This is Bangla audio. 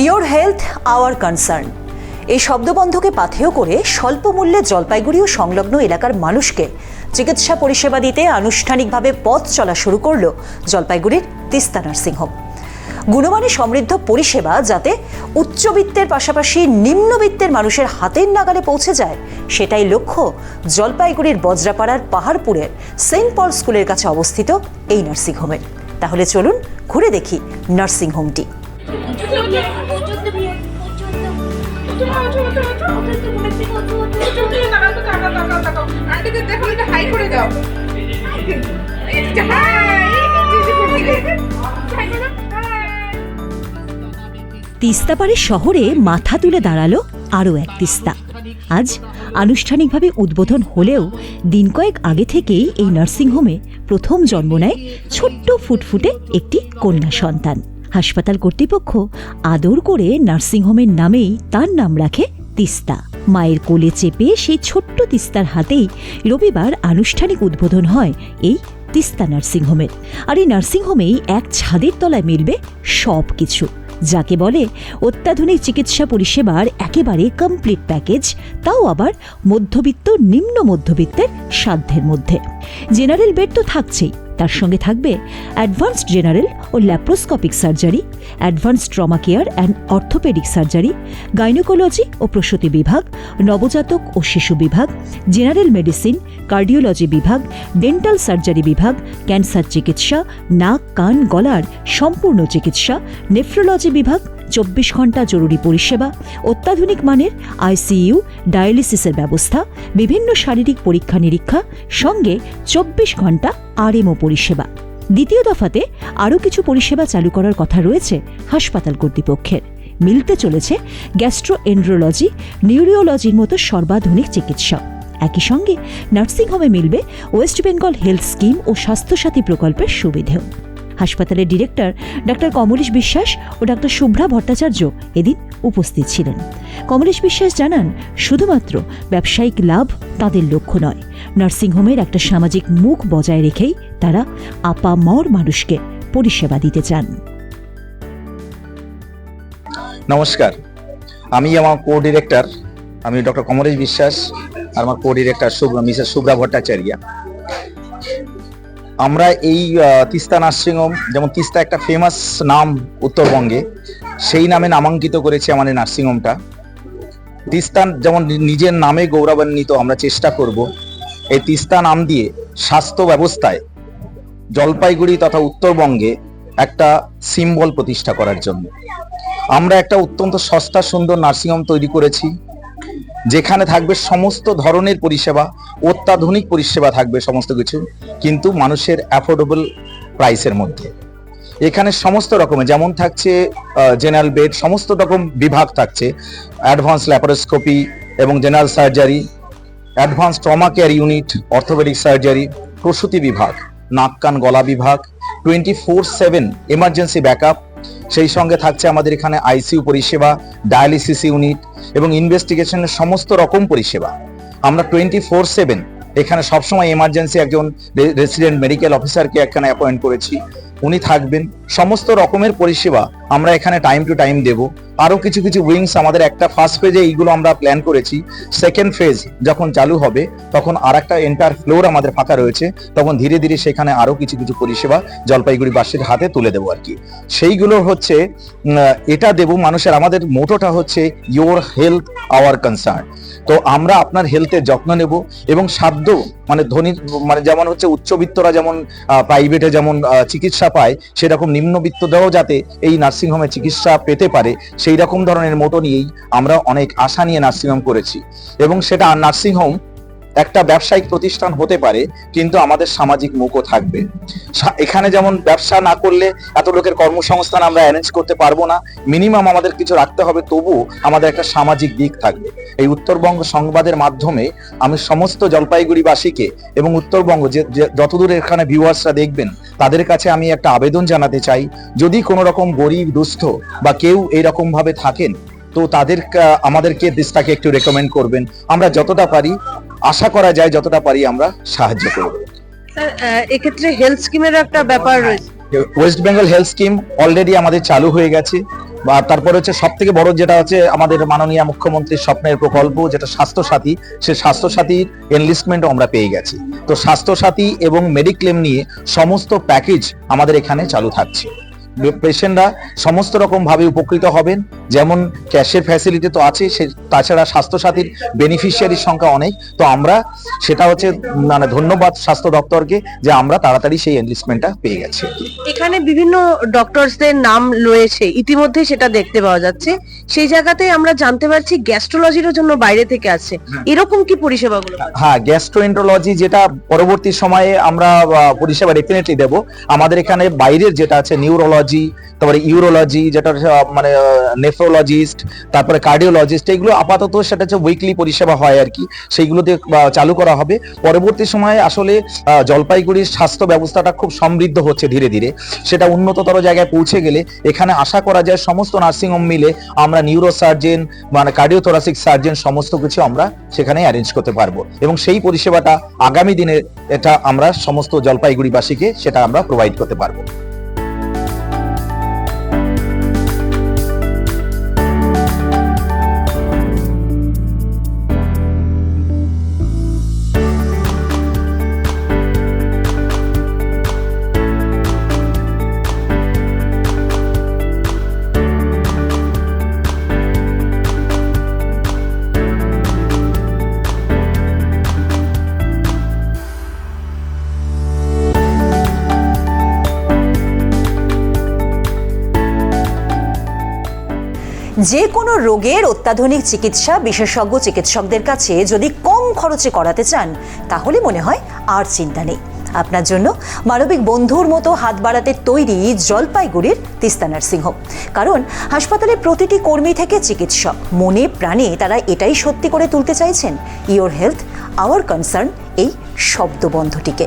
ইয়োর হেলথ আওয়ার কনসার্ন এই শব্দবন্ধকে পাথেয় করে স্বল্প মূল্যে জলপাইগুড়ি ও সংলগ্ন এলাকার মানুষকে চিকিৎসা পরিষেবা দিতে আনুষ্ঠানিকভাবে পথ চলা শুরু করল জলপাইগুড়ির তিস্তা নার্সিংহোম। গুণমানে সমৃদ্ধ পরিষেবা যাতে উচ্চবিত্তের পাশাপাশি নিম্নবিত্তের মানুষের হাতের নাগালে পৌঁছে যায়, সেটাই লক্ষ্য জলপাইগুড়ির বজ্রাপাড়ার পাহাড়পুরের সেন্ট পল স্কুলের কাছে অবস্থিত এই নার্সিংহোমের তাহলে চলুন ঘুরে দেখি নার্সিংহোমটি। দাও তিস্তাপাড়ের শহরে মাথা তুলে দাঁড়াল আরও এক তিস্তা। আজ আনুষ্ঠানিকভাবে উদ্বোধন হলেও দিন কয়েক আগে থেকেই এই নার্সিংহোমে প্রথম জন্ম নেয় ছোট্ট ফুটফুটে একটি কন্যা সন্তান। হাসপাতাল কর্তৃপক্ষ আদর করে নার্সিংহোমের নামেই তার নাম রাখে তিস্তা। মায়ের কোলে চেপে সেই ছোট্ট তিস্তার হাতেই রবিবার আনুষ্ঠানিক উদ্বোধন হয় এই তিস্তা নার্সিংহোমের। আর এই নার্সিংহোমেই এক ছাদের তলায় মিলবে সব কিছু যাকে বলে অত্যাধুনিক চিকিৎসা পরিষেবার একেবারে কমপ্লিট প্যাকেজ তাও আবার মধ্যবিত্ত, নিম্ন মধ্যবিত্তের সাধ্যের মধ্যে। জেনারেল বেড তো থাকছেই তার সঙ্গে থাকবে advanced general O laparoscopic surgery, advanced trauma care and orthopaedic surgery, gynaecology ও প্রসূতি বিভাগ, নবজাতক ও শিশু বিভাগ, জেনারেল মেডিসিন, কার্ডিওলজি বিভাগ, ডেন্টাল সার্জারি বিভাগ, ক্যান্সার চিকিৎসা, নাক, কান, গলার সম্পূর্ণ চিকিৎসা, নেফ্রোলজি বিভাগ চব্বিশ ঘণ্টা জরুরি পরিষেবা, অত্যাধুনিক মানের আইসিইউ, ডায়ালিসিসের ব্যবস্থা, বিভিন্ন শারীরিক পরীক্ষা নিরীক্ষা, সঙ্গে চব্বিশ ঘণ্টা আরএমও পরিষেবা। দ্বিতীয় দফাতে আরও কিছু পরিষেবা চালু করার কথা রয়েছে হাসপাতাল কর্তৃপক্ষের। মিলতে চলেছে গ্যাস্ট্রো এন্ড্রোলজি নিউরিওলজির মতো সর্বাধুনিক চিকিৎসা। একই সঙ্গে নার্সিংহোমে মিলবে ওয়েস্ট বেঙ্গল হেলথ স্কিম ও স্বাস্থ্যসাথী প্রকল্পের সুবিধেও। হাসপাতালের ডিরেক্টর ডাক্তার কমলেশ বিশ্বাস ও ডাক্তার শুভ্রা ভট্টাচার্য এদিন উপস্থিত ছিলেন। কমলেশ বিশ্বাস জানান, শুধুমাত্র ব্যবসায়িক লাভ তাদের লক্ষ্য নয়, নার্সিংহোমের একটা সামাজিক মুখ বজায় রেখেই তারা আপামর মানুষকে পরিষেবা দিতে চান। নমস্কার, আমি আমার কো ডিরেক্টর আমি ডক্টর কমলেশ বিশ্বাস আর আমার co director mrs Shubhra Bhattacharya. আমরা এই তিস্তা নার্সিংহোম, যেমন তিস্তা একটা ফেমাস নাম উত্তরবঙ্গে, সেই নামে নামাঙ্কিত করেছে আমাদের নার্সিংহোমটা। তিস্তা যেমন নিজের নামে গৌরবান্বিত আমরা চেষ্টা করব, এই তিস্তা নাম দিয়ে স্বাস্থ্য ব্যবস্থায় জলপাইগুড়ি তথা উত্তরবঙ্গে একটা সিম্বল প্রতিষ্ঠা করার জন্য। আমরা একটা অত্যন্ত সস্তা সুন্দর নার্সিংহোম তৈরি করেছি। যেখানে থাকবে সমস্ত ধরনের পরিষেবা, অত্যাধুনিক পরিষেবা থাকবে সমস্ত কিছু, কিন্তু মানুষের অ্যাফোর্ডেবল প্রাইসের মধ্যে। এখানে সমস্ত রকমের, যেমন থাকছে জেনারেল বেড সমস্ত রকম বিভাগ থাকছে। অ্যাডভান্স ল্যাপারোস্কোপি এবং general surgery advance trauma care unit orthopaedic surgery প্রসূতি বিভাগ, নাক, কান, গলা বিভাগ twenty four seven emergency backup সেই সঙ্গে থাকছে আমাদের এখানে আইসিউ পরিষেবা, ডায়ালিসিস ইউনিট এবং ইনভেস্টিগেশনের সমস্ত রকম পরিষেবা। আমরা টোয়েন্টি ফোর সেভেন এখানে সবসময় এমার্জেন্সি একজন রেসিডেন্ট মেডিকেল অফিসারকে এখানে অ্যাপয়েন্ট করেছি। উনি থাকবেন। সমস্ত রকমের পরিষেবা আমরা এখানে টাইম টু টাইম দেব। আরও কিছু কিছু উইংস আমাদের একটা ফার্স্ট ফেজে এইগুলো আমরা প্ল্যান করেছি। সেকেন্ড ফেজ যখন চালু হবে, তখন আর একটা এন্টার ফ্লোর আমাদের ফাঁকা রয়েছে। তখন ধীরে ধীরে সেখানে আরও কিছু কিছু পরিষেবা জলপাইগুড়িবাসীর হাতে তুলে দেবো আর কি। সেইগুলো হচ্ছে এটা দেব মানুষের, আমাদের মোটোটা হচ্ছে ইওর হেলথ আওয়ার কনসার্ন তো আমরা আপনার হেলথের যত্ন নেব এবং সাধ্য মানে ধনী মানে যেমন হচ্ছে উচ্চবিত্তরা যেমন প্রাইভেটে যেমন চিকিৎসা পায়, সেরকম নিম্নবিত্তরাও যাতে এই নার্সিংহোমে চিকিৎসা পেতে পারে, সেই রকম ধরনের মোটো নিয়েই আমরা অনেক আশা নিয়ে নার্সিংহোম করেছি। এবং সেটা নার্সিংহোম একটা ব্যবসায়িক প্রতিষ্ঠান হতে পারে, কিন্তু আমাদের সামাজিক মুখও থাকবে। এখানে যেমন ব্যবসা না করলে এত লোকের কর্মসংস্থান আমরা অ্যারেঞ্জ করতে পারব না। মিনিমাম আমাদের কিছু রাখতে হবে তবু আমাদের একটা সামাজিক দিক থাকবে। এই উত্তরবঙ্গ সংবাদের মাধ্যমে আমি সমস্ত জলপাইগুড়িবাসীকে এবং উত্তরবঙ্গ যে- যতদূর এখানে ভিউয়ার্সরা দেখবেন তাদের কাছে আমি একটা আবেদন জানাতে চাই। যদি কোনো রকম গরিব দুস্থ বা কেউ এইরকম ভাবে থাকেন তো তাদের আমাদেরকে দেশটাকে একটু রেকমেন্ড করবেন। আমরা যতটা পারি আশা করা যায় যতটা পারি আমরা সাহায্য করব। স্যার এক্ষেত্রে হেলথ স্কিমের একটা ব্যাপার রয়েছে। West Bengal health scheme already আমাদের চালু হয়ে গেছে। বা তারপরে হচ্ছে সব থেকে বড় যেটা হচ্ছে আমাদের মাননীয় মুখ্যমন্ত্রীর স্বপ্নের প্রকল্প, যেটা স্বাস্থ্যসাথী, সে স্বাস্থ্য সাথীর এনলিস্টমেন্টও আমরা পেয়ে গেছি। তো স্বাস্থ্য সাথী এবং মেডিক্লেম নিয়ে সমস্ত প্যাকেজ আমাদের এখানে চালু থাকছে। পেশেন্টরা সমস্ত রকম ভাবে উপকৃত হবেন। যেমন ক্যাশের ফ্যাসিলিটি তো আছে সে তাছাড়া স্বাস্থ্য সাথীর বেনিফিশিয়ারির সংখ্যা অনেক। তো আমরা সেটা হচ্ছে মানে ধন্যবাদ স্বাস্থ্য দপ্তরকে যে আমরা তাড়াতাড়ি সেই এনলিস্টমেন্টটা পেয়ে গেছি। এখানে বিভিন্ন ডক্টরসদের নাম রয়েছে ইতিমধ্যে সেটা দেখতে পাওয়া যাচ্ছে। সেই জায়গাতে আমরা জানতে পারছি গ্যাস্ট্রোলজির জন্য বাইরে থেকে আসছে। হ্যাঁ। এরকম কি পরিষেবাগুলো? হ্যাঁ গ্যাস্ট্রোএন্টারোলজি যেটা পরবর্তী সময়ে আমরা পরিষেবা ডেফিনেটলি দেব। আমাদের এখানে বাইরের যেটা আছে নিউরোলজি তারপরে ইউরোলজি যেটা মানে নেফ্রোলজিস্ট তারপরে কার্ডিওলজিস্ট এগুলো আপাতত সেটা হচ্ছে উইকলি পরিষেবা হয় আর কি। সেইগুলোতে চালু করা হবে। পরবর্তী সময়ে আসলে জলপাইগুড়ির স্বাস্থ্য ব্যবস্থাটা খুব সমৃদ্ধ হচ্ছে ধীরে ধীরে। সেটা উন্নততর জায়গায় পৌঁছে গেলে এখানে আশা করা যায় সমস্ত নার্সিংহোম মিলে আমরা নিউরো সার্জেন মানে কার্ডিওথোরাসিক সার্জেন সমস্ত কিছু আমরা সেখানে অ্যারেঞ্জ করতে পারব। এবং সেই পরিষেবাটা আগামী দিনে এটা আমরা সমস্ত জলপাইগুড়িবাসীকে সেটা আমরা প্রোভাইড করতে পারব। যে কোনো রোগের অত্যাধুনিক চিকিৎসা বিশেষজ্ঞ চিকিৎসকদের কাছে যদি কম খরচে করাতে চান, তাহলে মনে হয় আর চিন্তা নেই। আপনার জন্য মানবিক বন্ধুর মতো হাত বাড়াতে তৈরি জলপাইগুড়ির তিস্তা নার্সিংহোম। কারণ হাসপাতালের প্রতিটি কর্মী থেকে চিকিৎসক, মনে প্রাণে তারা এটাই সত্যি করে তুলতে চাইছেন। ইওর হেলথ আওয়ার কনসার্ন এই শব্দবন্ধটিকে।